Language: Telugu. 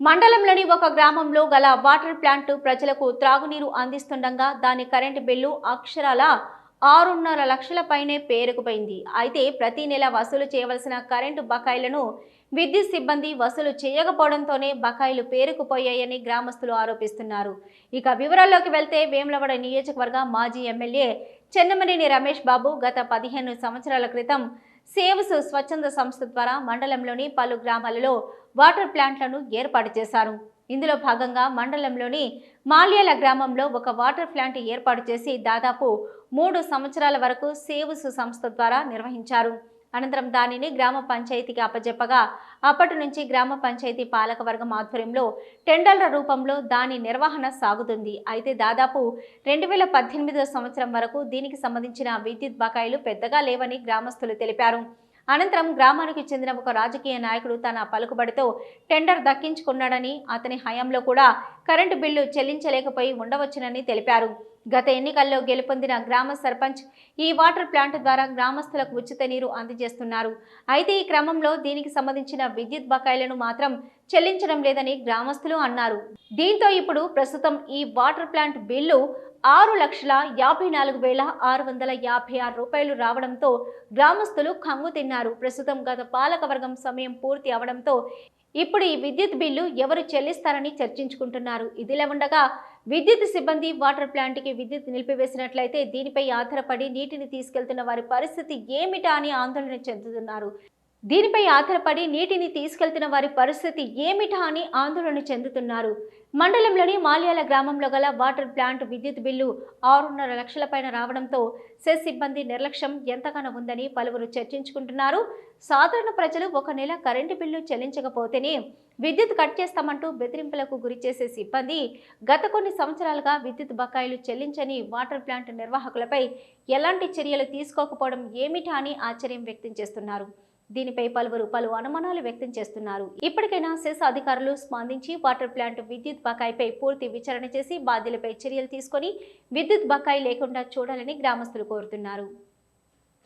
మండలంలోని ఒక గ్రామంలో గల వాటర్ ప్లాంట్ ప్రజలకు త్రాగునీరు అందిస్తుండగా దాని కరెంటు బిల్లు అక్షరాల ఆరున్నర లక్షల పైనే పేరుకుపోయింది. అయితే ప్రతి నెల వసూలు చేయవలసిన కరెంటు బకాయిలను విద్యుత్ సిబ్బంది వసూలు చేయకపోవడంతోనే బకాయిలు పేరుకుపోయాయని గ్రామస్తులు ఆరోపిస్తున్నారు. ఇక వివరాల్లోకి వెళ్తే వేములవాడ నియోజకవర్గ మాజీ ఎమ్మెల్యే చెన్నమనేని రమేష్ బాబు గత పదిహేను సంవత్సరాల క్రితం సేవస్ స్వచ్ఛంద సంస్థ ద్వారా మండలంలోని పలు గ్రామాలలో వాటర్ ప్లాంట్లను ఏర్పాటు చేశారు. ఇందులో భాగంగా మండలంలోని మాల్యాల గ్రామంలో ఒక వాటర్ ప్లాంట్ ఏర్పాటు చేసి దాదాపు మూడు సంవత్సరాల వరకు సేవస్ సంస్థ ద్వారా నిర్వహించారు. అనంతరం దానిని గ్రామ పంచాయతీకి అప్పజెప్పగా అప్పటి నుంచి గ్రామ పంచాయతీ పాలకవర్గం ఆధ్వర్యంలో టెండర్ల రూపంలో దాని నిర్వహణ సాగుతుంది. అయితే దాదాపు రెండు వేల పద్దెనిమిదో సంవత్సరం వరకు దీనికి సంబంధించిన విద్యుత్ బకాయిలు పెద్దగా లేవని గ్రామస్తులు తెలిపారు. అనంతరం గ్రామానికి చెందిన ఒక రాజకీయ నాయకుడు తన పలుకుబడితో టెండర్ దక్కించుకున్నాడని అతని హయాంలో కూడా కరెంటు బిల్లు చెల్లించలేకపోయి ఉండవచ్చునని తెలిపారు. గత ఎన్నికల్లో గెలుపొందిన గ్రామ సర్పంచ్ ఈ వాటర్ ప్లాంట్ ద్వారా గ్రామస్తులకు ఉచిత నీరు అందజేస్తున్నారు. అయితే ఈ క్రమంలో దీనికి సంబంధించిన విద్యుత్ బకాయిలను మాత్రం చెల్లించడం లేదని గ్రామస్తులు అన్నారు. దీంతో ఇప్పుడు ప్రస్తుతం ఈ వాటర్ ప్లాంట్ బిల్లు ఆరు లక్షల యాభై నాలుగు వేల ఆరు వందల యాభై ఆరు రూపాయలు రావడంతో గ్రామస్తులు కంగు తిన్నారు. ప్రస్తుతం గత పాలకవర్గం సమయం పూర్తి అవడంతో ఇప్పుడు ఈ విద్యుత్ బిల్లు ఎవరు చెల్లిస్తారని చర్చించుకుంటున్నారు. ఇదిలా ఉండగా విద్యుత్ సిబ్బంది వాటర్ ప్లాంట్కి విద్యుత్ నిలిపివేసినట్లయితే దీనిపై ఆధారపడి నీటిని తీసుకెళ్తున్న వారి పరిస్థితి ఏమిటా అని ఆందోళన చెందుతున్నారు. దీనిపై ఆధారపడి నీటిని తీసుకెళ్తున్న వారి పరిస్థితి ఏమిటా అని ఆందోళన చెందుతున్నారు. మండలంలోని మాల్యాల గ్రామంలో గల వాటర్ ప్లాంట్ విద్యుత్ బిల్లు ఆరున్నర లక్షల పైన రావడంతో సెస్ సిబ్బంది నిర్లక్ష్యం ఎంతగానో ఉందని పలువురు చర్చించుకుంటున్నారు. సాధారణ ప్రజలు ఒక నెల కరెంటు బిల్లు చెల్లించకపోతేనే విద్యుత్ కట్ చేస్తామంటూ బెదిరింపులకు గురి చేసే సిబ్బంది గత కొన్ని సంవత్సరాలుగా విద్యుత్ బకాయిలు చెల్లించని వాటర్ ప్లాంట్ నిర్వాహకులపై ఎలాంటి చర్యలు తీసుకోకపోవడం ఏమిటా అని ఆశ్చర్యం వ్యక్తం చేస్తున్నారు. దీనిపై పలువురు పలు అనుమానాలు వ్యక్తం చేస్తున్నారు. ఇప్పటికైనా సెస్ అధికారులు స్పందించి వాటర్ ప్లాంట్ విద్యుత్ బకాయిపై పూర్తి విచారణ చేసి బాధ్యులపై చర్యలు తీసుకొని విద్యుత్ బకాయి లేకుండా చూడాలని గ్రామస్తులు కోరుతున్నారు.